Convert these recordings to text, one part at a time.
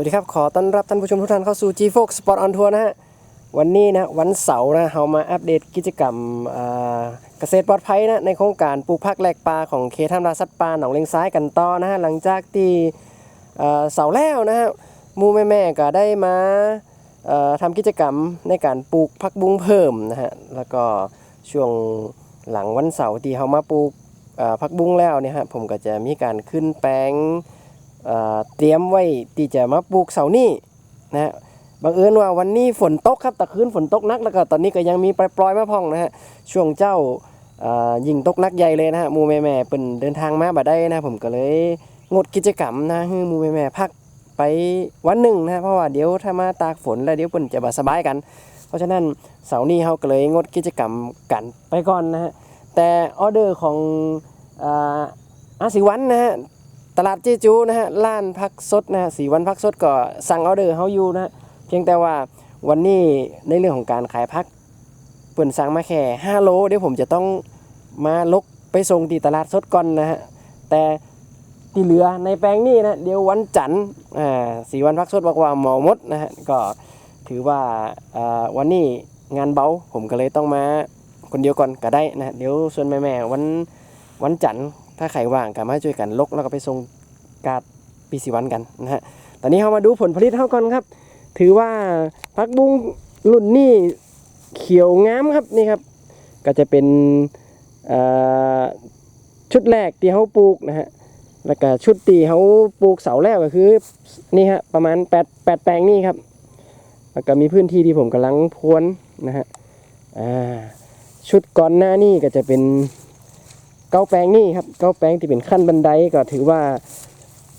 วัสดีครับ ขอต้อนรับท่านผู้ชมทุกท่านเข้าสู่ G Fox Sport on Tour นะฮะ วันนี้นะวันเสาร์นะเรามาอัปเดตกิจกรรมเกษตรปลอดภัยนะในโครงการปลูกผักแหลกปลาของเขตธรรมราสัตปลาหนองเลงซ้ายกันต่อนะฮะหลังจากที่เสาร์แล้วนะฮะมูแม่ๆก็ได้มาทำกิจกรรมในการปลูกผักบุ้งเพิ่มนะฮะแล้วก็ช่วงหลังวันเสาร์ที่เขามาปลูกผักบุ้งแล้วเนี่ยฮะผมก็จะมีการขึ้นแปลง เตรียมไว้ที่จะมาปลูกเสานี่นะฮะบังเอิญว่าวันนี้ฝนตกครับตะคืนฝนตกนักแล้วก็ตอนนี้ก็ยังมีปล่อยๆมาพ่องนะฮะช่วงเจ้ายิงตกนักใหญ่เลยนะฮะมูแม่ๆเป็นเดินทางมาบ่ได้นะ ผมก็เลยงดกิจกรรมนะให้หมูแม่ๆพักไปวันหนึ่งนะฮะเพราะว่าเดี๋ยวถ้ามาตากฝนแล้วเดี๋ยวเพิ่นจะบ่สบายกัน เพราะฉะนั้นเสาร์นี้เขาก็เลยงดกิจกรรมกันไปก่อนนะฮะแต่ออเดอร์ของอาอาศิวันนะฮะ ตลาดเจจูนะฮะร้านพักสดนะฮะสีวันพักสดก็สั่งออเดอร์เฮาอยู่นะฮะเพียงแต่ว่าวันนี้ในเรื่องของการขายพักเปิ่นสั่งมาแค่5โลเดี๋ยวผมจะต้องมาลกไปส่งที่ตลาดสดก่อนนะฮะแต่ที่เหลือในแปลงนี้นะเดี๋ยววันจันทร์อ่าสีวันพักสดบอกว่าหมอมดนะฮะก็ถือว่าอ่าวันนี้งานเบาผมก็เลยต้องมาคนเดียวก่อนก็ได้นะฮะเดี๋ยวส่วนแม่ๆวันวันจันทร์ ถ้าใครว่างก็มาช่วยกันลกแล้วก็ไปส่งกาดปีสีวันกันนะฮะ ตอนนี้เรามาดูผลผลิตเท่าก่อนครับ ถือว่าพักบุ้งรุ่นนี้เขียวงามครับนี่ครับ ก็จะเป็นชุดแรกที่เขาปลูกนะฮะ แล้วก็ชุดที่เขาปลูกเสาแล้วก็คือนี่ฮะประมาณ8 8แปลงนี่ครับ แล้วก็มีพื้นที่ที่ผมกำลังพรวนนะฮะชุดก่อนหน้านี่ก็จะเป็น เก้าแปลงนี่ครับเก้าแปลงที่เป็นขั้นบันไดก็ถือว่า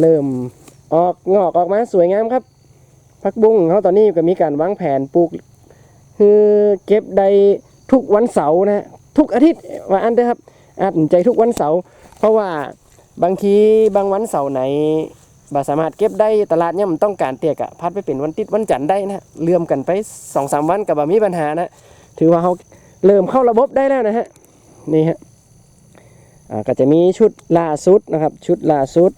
เริ่มออกงอกออกมาสวยงามครับพักบุ้งเขาตอนนี้ก็มีการวางแผนปลูก คือเก็บได้ทุกวันเสาร์นะฮะทุกอาทิตย์ว่าอันเด้อครับอาจใจทุกวันเสาร์เพราะว่าบางทีบางวันเสาร์ไหนบ่สามารถเก็บได้ตลาดเนี่ยมันต้องการเตียกอะพัดไปเป็นวันติดวันจันทร์ได้นะเลื่อมกันไปสองสามวันกับบ่มีปัญหานะ ถือว่าเขาเริ่มเข้าระบบได้แล้วนะฮะนี่ฮะ ก็จะมีชุดล่าสุดนะครับ ชุดล่าสุด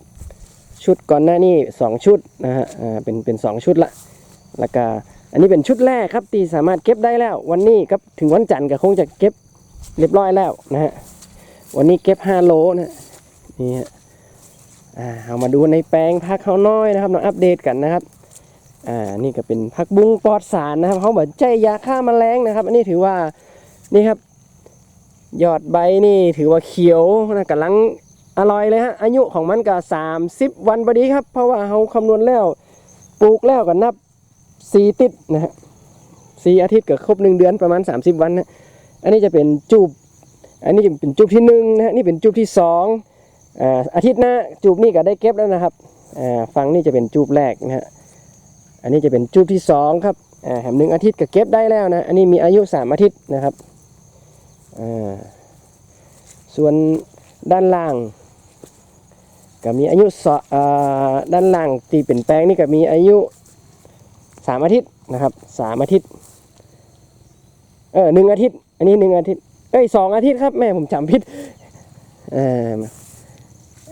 ชุดก่อนหน้านี้สองชุดนะฮะอ่าเป็นเป็นสองชุดละแล้วก็อันนี้เป็นชุดแรกครับที่สามารถเก็บได้แล้ว วันนี้ครับถึงวันจันทร์ก็คงจะเก็บเรียบร้อยแล้วนะฮะวันนี้เก็บ5โลนะนี่ฮะอ่าเอามาดูในแปลงพักเขาน้อยนะครับมาอัปเดตกันนะครับอ่านี่ก็เป็นพักบุ้งปลอดสารนะครับเขาบอกใจยาฆ่าแมลงนะครับ อันนี้ถือว่านี่ครับ ยอดใบนี่ถือว่าเขียวนะกำลังอร่อยเลยฮะอายุของมันก็30วันพอดีครับ เพราะว่าเขาคำนวณแล้วปลูกแล้วก็นับสี่ติดนะฮะสี่อาทิตย์ก็ครบหนึ่งเดือนประมาณ30วันนะอันนี้จะเป็นจูบอันนี้จะเป็นจูบที่หนึ่งนะฮะนี่เป็นจูบที่สองอาอาทิตย์หน้าจูบนี่ก็ได้เก็บแล้วนะครับฝั่งนี่จะเป็นจูบแรกนะฮะอันนี้จะเป็นจูบที่สองครับอ่าแหมหนึ่งอาทิตย์ก็เก็บได้แล้วนะอันนี้มีอายุสามอาทิตย์นะครับ ส่วนด้านล่างก็มีอายุสอด้านล่างที่เป็นแปลงนี่ก็มีอายุสามอาทิตย์นะครับสามอาทิตย์เออหนึ่งอาทิตย์ อันนี้หนึ่งอาทิตย์เอ้ยสองอาทิตย์ครับแม่ผมจำผิดเออ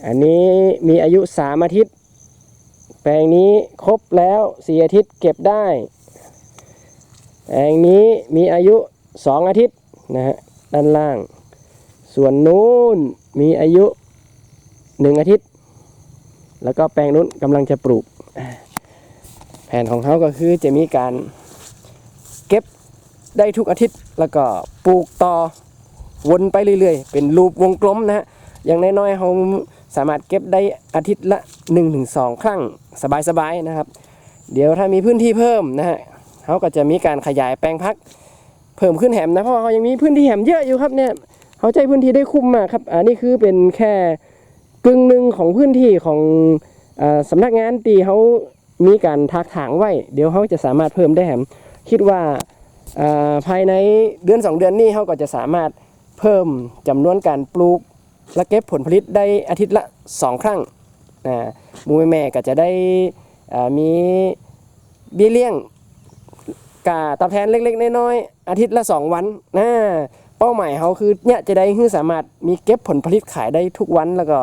อันนี้มีอายุสามอาทิตย์ แปลงนี้ครบแล้วสี่อาทิตย์เก็บได้ แปลงนี้มีอายุสองอาทิตย์นะฮะ ด้านล่าง ส่วนนู้นมีอายุหนึ่งอาทิตย์ แล้วก็แปลงนู้นกำลังจะปลูก แผนของเขาก็คือจะมีการเก็บได้ทุกอาทิตย์ แล้วก็ปลูกต่อวนไปเรื่อยๆ เป็นรูปวงกลมนะฮะ อย่างน้อยๆเขาสามารถเก็บได้อาทิตย์ละ 1-2 ครั้งสบายๆนะครับ เดี๋ยวถ้ามีพื้นที่เพิ่มนะฮะเขาก็จะมีการขยายแปลงพัก เพิ่มขึ้นแหมนะเพราะเขายังมีพื้นที่แหมเยอะอยู่ครับเนี่ยเขาใช้พื้นที่ได้คุ้มมากครับอันนี้คือเป็นแค่กึ่งหนึ่งของพื้นที่ของอาสำนักงานตีเขามีการทักถางไว้ เดี๋ยวเขาจะสามารถเพิ่มได้แหมคิดว่าภายในเดือนสองเดือนนี้เขาก็จะสามารถเพิ่มจำนวนการปลูกและเก็บผลผลิตได้อาทิตย์ละสองครั้งหมูแม่ก็จะได้มีเบี้ยเลี้ยง กาตอบแทนเล็กๆ น้อยๆ อาทิตย์ละ 2 วันนะเป้าหมายเขาคือเนี่ยจะได้คือสามารถมีเก็บผลผลิตขายได้ทุกวันแล้วก็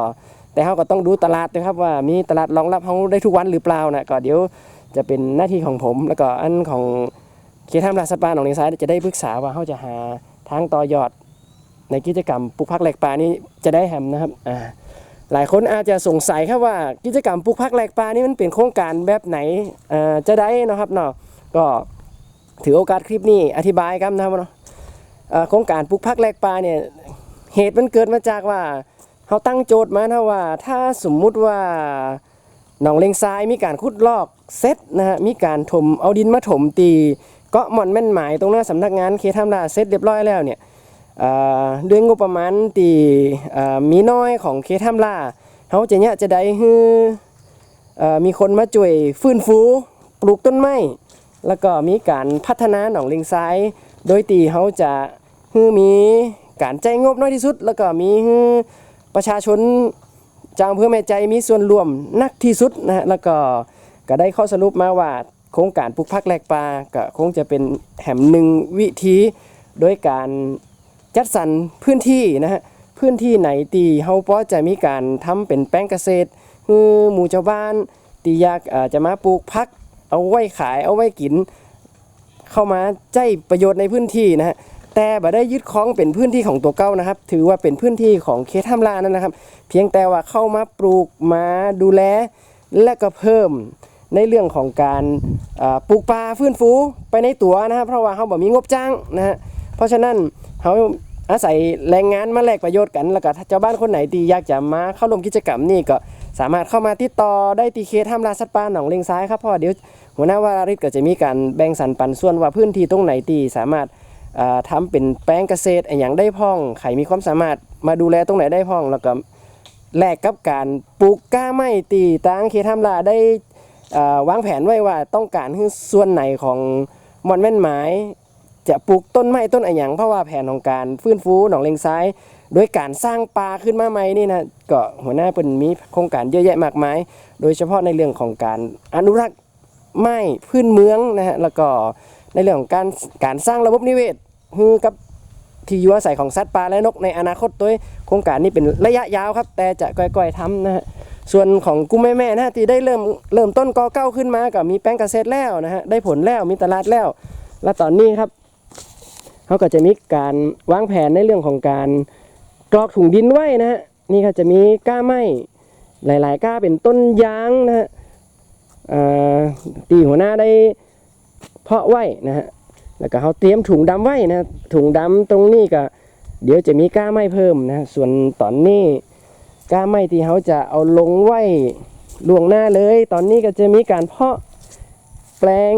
แต่เขาก็ต้องดูตลาดนะครับว่ามีตลาดรองรับเขาได้ทุกวันหรือเปล่านะก็เดี๋ยวจะเป็นหน้าที่ของผมแล้วก็อันของเขตห้ามลาสปาหนองเลซ้ายจะได้ปรึกษาว่าเขาจะหาทางต่อยอดในกิจกรรมปลูกผักแหลกปลานี้จะได้แฮมนะครับอ่าหลายคนอาจจะสงสัยครับว่ากิจกรรมปลูกผักแหลกปลานี่มันเป็นโครงการแบบไหนอ่าจะได้นะครับเนาะก็ ถือโอกาสคลิปนี้อธิบายครับนะครับเนาะอ่าโครงการปลูกผักแหลกปลาเนี่ยเหตุมันเกิดมาจากว่าเขาตั้งโจทย์มานะว่า ถ้าสมมุติว่าหนองเลงทรายมีการขุดลอกเซตนะฮะมีการถมเอาดินมาถมตีเกาะหม่อนแม่นหมายตรงหน้าสำนักงานเขตทำลาเซตเรียบร้อยแล้วเนี่ยด้วยงบประมาณที่อ่ามีน้อยของเคทามล่าเขาจะเนี่ยจะได้ฮืออมีคนมาช่วยฟื้นฟู ปลูกต้นไม้ แล้วก็มีการพัฒนาหนองลิงซ้าย โดยตีเขาจะฮือมีการใจงบน้อยที่สุด แล้วก็มีฮือประชาชนจางเพื่อแม่ใจมีส่วนร่วมนักที่สุดนะฮะแล้วก็ก็ได้ข้อสรุปมาว่าโครงการปลูกพักแหลกปลาก็คงจะเป็นแห่มหนึ่งวิธีโดยการจัดสรรพื้นที่นะฮะพื้นที่ไหนตีเฮาพอจะมีการทำเป็นแป้งเกษตรคือหมู่ชาวบ้านตีอยากอ่าจะมาปลูกพัก เอาไว้ขายเอาไว้กิน เข้ามาใจประโยชน์ในพื้นที่นะฮะแต่บ่ได้ยึดครองเป็นพื้นที่ของตัวเก้านะครับ ถือว่าเป็นพื้นที่ของเขตท่ามลานั่นนะครับ เพียงแต่ว่าเข้ามาปลูกมาดูแล และก็เพิ่มในเรื่องของการปลูกป่าฟื้นฟูไปในตัวนะครับเพราะว่าเขาบ่มีงบจ้างนะฮะเพราะฉะนั้นเขา อาศัยแรงงานมาแลกประโยชน์กัน แล้วก็ถ้าเจ้าบ้านคนไหนที่อยากจะมาเข้าร่วมกิจกรรมนี่ก็สามารถเข้ามาติดต่อได้ที่เขตห้ามลาสัตว์ป่าหนองเลงซ้ายครับเพราะว่าเดี๋ยวหัวหน้าวาริศก็จะมีการแบ่งสรรปันส่วนว่าพื้นที่ตรงไหนที่สามารถอ่าทำเป็นแปลงเกษตรอย่างได้พ่องใครมีความสามารถมาดูแลตรงไหนได้พ่อง แล้วก็แลกกับการปลูกก้าไม้ตีตางเขตห้ามลาได้วางแผนไว้ว่าต้องการให้ส่วนไหนของมอนแม่นไม้ จะปลูกต้นไม้ต้นอะไรอย่างเพราะว่าแผนของการฟื้นฟูหนองเลงซ้าย โดยการสร้างปลาขึ้นมาใหม่นี่นะก็หัวหน้าเป็นมีโครงการเยอะแยะมากมาย โดยเฉพาะในเรื่องของการอนุรักษ์ไม้พื้นเมืองนะฮะแล้วก็ในเรื่องของการการสร้างระบบนิเวศฮือกับที่อยู่อาศัยของสัตว์ป่าและนกในอนาคตด้วยโครงการนี้เป็นระยะยาวครับ แต่จะก่อยๆทำนะฮะส่วนของกุ้งแม่ๆนะฮะที่ได้เริ่มเริ่มต้นกอเก้าขึ้นมาก็มีแป้งเกษตรแล้วนะฮะได้ผลแล้วมีตลาดแล้ว และตอนนี้ครับ เขาก็จะมีการวางแผนในเรื่องของการกรอกถุงดินไว้นะฮะนี่ก็จะมีก้าไม้หลาย ๆ ก้าเป็นต้นยางนะฮะตีหัวหน้าได้เพาะไว้นะฮะแล้วก็เขาเตรียมถุงดำไว้นะถุงดำตรงนี้ก็เดี๋ยวจะมีก้าไม้เพิ่มนะฮะส่วนตอนนี้ก้าไม้ที่เขาจะเอาลงไว้ล่วงหน้าเลย ตอนนี้ก็จะมีการเพาะแปลง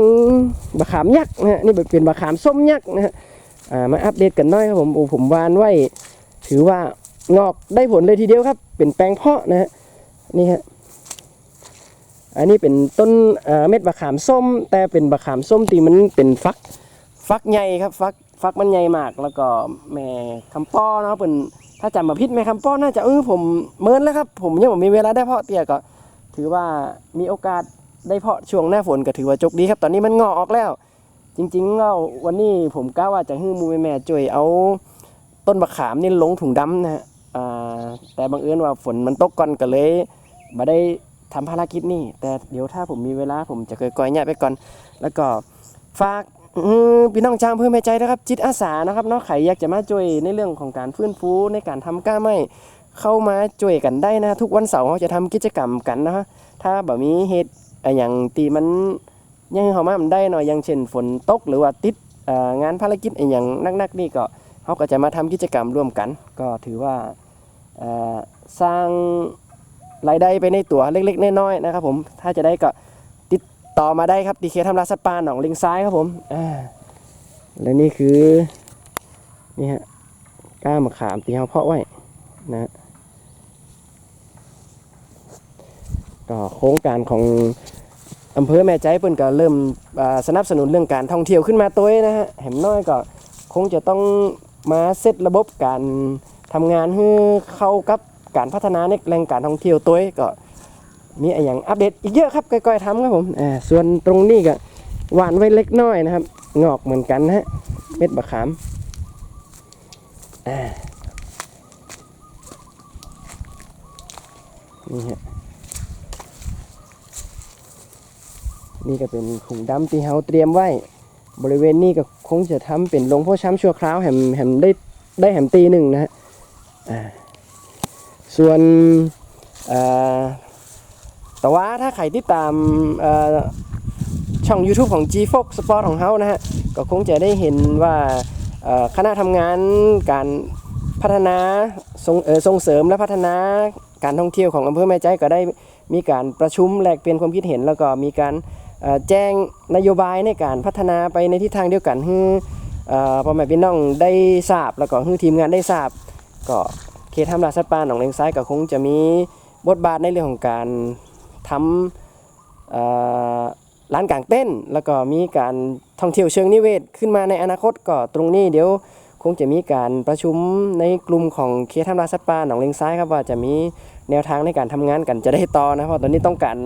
บะขามยักษ์นะฮะนี่เป็นบะขามส้มยักษ์นะฮะ มาอัปเดตกันหน่อยครับผมโอ้ผมวานไว้ ถือว่างอกได้ผลเลยทีเดียวครับ เป็นแปลงเพาะนะฮะนี่ฮะอันนี้เป็นต้นเม็ดบะขามส้ม แต่เป็นบะขามส้มที่มันเป็นฟักฟักใหญ่ครับฟักฟักมันใหญ่มากแล้วก็แม่คำป้อเนาะเป็นถ้าจำมาพิษแม่คำป้อน่าจะเออผมเมินแล้วครับ ผมยังไม่มีเวลาได้เพาะเตี้ยก็ ถือว่ามีโอกาสได้เพาะช่วงหน้าฝนก็ถือว่าโชคดีครับ ตอนนี้มันงอออกแล้ว จริงๆแล้ววันนี้ผมกล้าว่าจะให้หมูแม่ๆช่วยเอาต้นบะขามนี่ลงถุงดำนะฮะแต่บังเอิญว่าฝนมันตกก่อนก็เลยมาได้ทำภารกิจนี่ แต่เดี๋ยวถ้าผมมีเวลาผมจะเคยก่อยๆเนี่ยไปก่อน แล้วก็ฝากพี่น้องจ้างเพื่อแม่ใจนะครับ จิตอาสานะครับเนาะใครอยากจะมาช่วยในเรื่องของการฟื้นฟูในการทำก้าไม้เข้ามาช่วยกันได้นะ ทุกวันเสาร์เราจะทำกิจกรรมกันนะฮะถ้าแบบมีเหตุอย่างตีมัน ยังเขามามันได้เนาะอย่างเช่นฝนตกหรือว่าติดงานภารกิจอะไรอย่างนักๆนี่ก็เขาก็จะมาทำกิจกรรมร่วมกัน ก็ถือว่าสร้างรายได้ไปในตัวเล็กๆน้อยๆนะครับผมถ้าจะได้ก็ติดต่อมาได้ครับดีเคทำลาสัตว์ป่าหนองลิงซ้ายครับผมและนี่คือนี่ฮะก้ามะขามที่เขาเพาะไว้นะก็โครงการของ อำเภอแม่ใจเปิ้นก็เริ่มสนับสนุนเรื่องการท่องเที่ยวขึ้นมาตัวนะฮะแหมน้อยก็คงจะต้องมาเซตระบบการทำงานให้เข้ากับการพัฒนาในแหล่งการท่องเที่ยวตัวก็มีอะไรอย่างอัปเดตอีกเยอะครับก้อยๆทำครับผมอ่าส่วนตรงนี้ก็หวานไว้เล็กน้อยนะครับ งอกเหมือนกันนะฮะเม็ดบะขามอ่านี่ฮะ นี่ก็เป็นขุงดำที่เฮาเตรียมไว้ บริเวณนี้ก็คงจะทำเป็นโรงพ่อช้ำชั่วคราวแหมแหมได้ได้แหมตีหนึ่งนะฮะส่วนแต่ว่าถ้าใครที่ตามช่อง YouTube ของ G Fox Sport ของเขานะฮะ ก็คงจะได้เห็นว่าคณะทำงานการพัฒนาส่งเส่งเสริมและพัฒนาการท่องเที่ยวของอำเภอแม่ใจก็ได้มีการประชุมแลกเปลี่ยนความคิดเห็นแล้วก็มีการ แจ้งนโยบายในการพัฒนาไปในทิศทางเดียวกันให้เอ่อพ่อแม่พี่น้องได้ทราบแล้วก็ให้ทีมงานได้ทราบ ก็เขตทำลาสัตว์ป่าหนองเลงซ้ายก็คงจะมีบทบาทในเรื่องของการทำร้านกลางเต้น แล้วก็มีการท่องเที่ยวเชิงนิเวศขึ้นมาในอนาคตก็ตรงนี้เดี๋ยว คงจะมีการประชุมในกลุ่มของเคสทำลายสัตว์ป่าหนองเลงซ้ายครับว่าจะมีแนวทางในการทำงานกันจะได้ต่อนะเพราะตอนนี้ต้องการ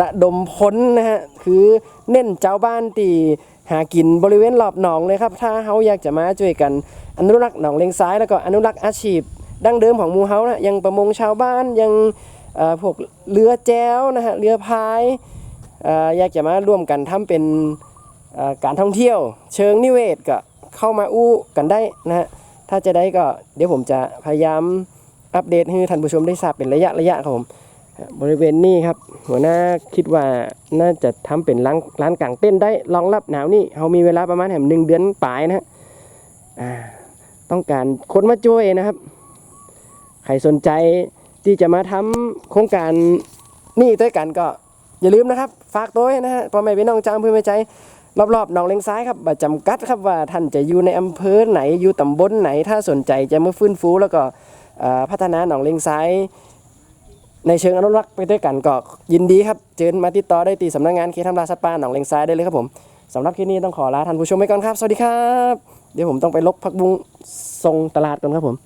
ระดมพ้นนะฮะคือเน้นเจ้าบ้านตีหากินบริเวณรอบหนองเลยครับ ถ้าเฮาอยากจะมาช่วยกันอนุรักษ์หนองเลงซ้าย แล้วก็อนุรักษ์อาชีพ ดั้งเดิมของมูเฮานะยังประมงชาวบ้านยังพวกเรือแจ้วนะฮะเรือพายออยากจะมาร่วมกันทำเป็นการท่องเที่ยว เชิงนิเวศก็ เข้ามาอู้กันได้นะฮะถ้าจะได้ก็เดี๋ยวผมจะพยายามอัปเดตให้ท่านผู้ชมได้ทราบเป็นระยะระยะครับผมบริเวณนี้ครับ หัวหน้าคิดว่าน่าจะทำเป็นร้านร้านกลางเต้นได้รองรับหนาวนี่เขามีเวลาประมาณแหมหนึ่งเดือนปลายนะฮะต้องการคนมาช่วยนะครับ ใครสนใจที่จะมาทำโครงการนี่ด้วยกันก็อย่าลืมนะครับ ฝากตัวนะฮะพ่อแม่พี่น้องจางอำเภอแม่ใจ รอบๆหนองเลงซ้ายครับบัจำกัดครับว่าท่านจะอยู่ในอำเภอไหนอยู่ตำบลไหน ถ้าสนใจจะมาฟื้นฟูแล้วก็พัฒนาหนองเลงซ้ายในเชิงอนุรักษ์ไปด้วยกันก็ยินดีครับเชิญมาติดต่อได้ตีสำนักงานเขตทำลายสัตว์ป่าหนองเลงซ้ายได้เลยครับผมสำหรับคลิปนี้ต้องขอลาท่านผู้ชมไปก่อนครับ สวัสดีครับ เดี๋ยวผมต้องไปลบพักบุ้งทรงตลาดก่อนครับผม